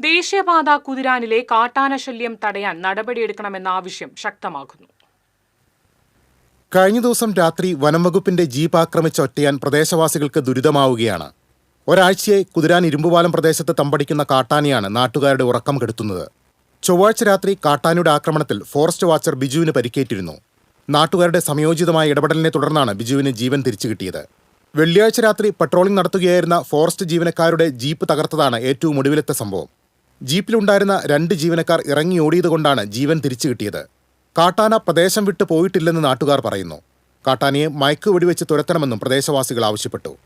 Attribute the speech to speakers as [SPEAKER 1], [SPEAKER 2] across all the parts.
[SPEAKER 1] ദേശീയപാത കുതിരാനിലെ കാട്ടാന ശല്യം തടയാൻ നടപടിയെടുക്കണമെന്ന ആവശ്യം ശക്തമാക്കുന്നു
[SPEAKER 2] കഴിഞ്ഞ ദിവസം രാത്രി വനംവകുപ്പിന്റെ ജീപ്പ് ആക്രമിച്ച ഒറ്റയാൻ പ്രദേശവാസികൾക്ക് ദുരിതമാവുകയാണ്. ഒരാഴ്ചയായി കുതിരാൻ ഇരുമ്പുപാലം പ്രദേശത്ത് തമ്പടിക്കുന്ന കാട്ടാനയാണ് നാട്ടുകാരുടെ ഉറക്കം കെടുത്തുന്നത്. ചൊവ്വാഴ്ച രാത്രി കാട്ടാനയുടെ ആക്രമണത്തിൽ ഫോറസ്റ്റ് വാച്ചർ ബിജുവിന് പരിക്കേറ്റിരുന്നു. നാട്ടുകാരുടെ സംയോജിതമായ ഇടപെടലിനെ തുടർന്നാണ് ബിജുവിന് ജീവൻ തിരിച്ചു കിട്ടിയത്. വെള്ളിയാഴ്ച രാത്രി പട്രോളിംഗ് നടത്തുകയായിരുന്ന ഫോറസ്റ്റ് ജീവനക്കാരുടെ ജീപ്പ് തകർത്തതാണ് ഏറ്റവും ഒടുവിലത്തെ സംഭവം. ജീപ്പിലുണ്ടായിരുന്ന രണ്ട് ജീവനക്കാർ ഇറങ്ങി ഓടിയതുകൊണ്ടാണ് ജീവൻ തിരിച്ചു കിട്ടിയത്. കാട്ടാന പ്രദേശം വിട്ടു പോയിട്ടില്ലെന്ന് നാട്ടുകാർ പറയുന്നു. കാട്ടാനയെ മയക്ക് വെടിവെച്ച് തുരത്തണമെന്നും പ്രദേശവാസികൾ ആവശ്യപ്പെട്ടു.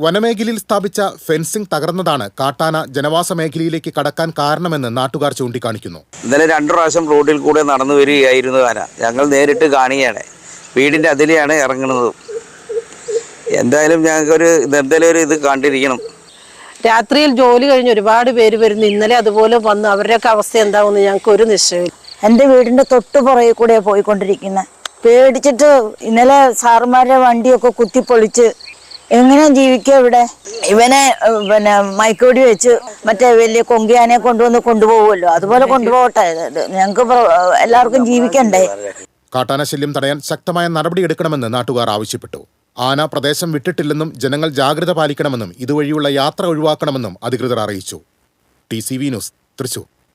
[SPEAKER 2] വനമേഖലയിൽ സ്ഥാപിച്ച ഫെൻസിംഗ് തകർന്നതാണ് കാട്ടാന ജനവാസ മേഖലയിലേക്ക് കടക്കാൻ കാരണമെന്ന് നാട്ടുകാർ ചൂണ്ടിക്കാണിക്കുന്നു.
[SPEAKER 3] ഇന്നലെ രണ്ടു പ്രാവശ്യം റോഡിൽ കൂടെ നടന്നു വരികയായിരുന്നു ആന. ഞങ്ങൾ നേരിട്ട് കാണുകയാണ്. വീടിന്റെ അതിലെയാണ് ഇറങ്ങുന്നത്. എന്തായാലും ഞങ്ങൾക്കൊരു എന്തായാലും ഒരു ഇത് കണ്ടിരിക്കണം.
[SPEAKER 4] രാത്രിയിൽ ജോലി കഴിഞ്ഞ് ഒരുപാട് പേര് വരുന്നു. ഇന്നലെ അതുപോലെ വന്ന്. അവരുടെയൊക്കെ അവസ്ഥ എന്താവുമെന്ന് ഞങ്ങൾക്ക് ഒരു നിശ്ചയമില്ല
[SPEAKER 5] എന്റെ വീടിന്റെ തൊട്ട് പുറകെ കൂടെ പോയിക്കൊണ്ടിരിക്കുന്നത് പേടിച്ചിട്ട് ഇന്നലെ സാറുമാരുടെ വണ്ടിയൊക്കെ കുത്തിപ്പൊളിച്ച് എങ്ങനെ ജീവിക്കുക ഇവിടെ? ഇവനെ പിന്നെ മൈക്കോടി വെച്ച് മറ്റേ വലിയ കൊങ്കിയാനെ കൊണ്ടുവന്ന് കൊണ്ടുപോകുമല്ലോ അതുപോലെ കൊണ്ടുപോകട്ടെ. ഞങ്ങൾക്ക് എല്ലാവർക്കും ജീവിക്കണ്ടേ?
[SPEAKER 2] കാട്ടാനശല്യം തടയാൻ ശക്തമായ നടപടിയെടുക്കണമെന്ന് നാട്ടുകാർ ആവശ്യപ്പെട്ടു. ആന പ്രദേശം വിട്ടിട്ടില്ലെന്നും ജനങ്ങൾ ജാഗ്രത പാലിക്കണമെന്നും ഇതുവഴിയുള്ള യാത്ര ഒഴിവാക്കണമെന്നും അധികൃതർ അറിയിച്ചു. T news Thrissur.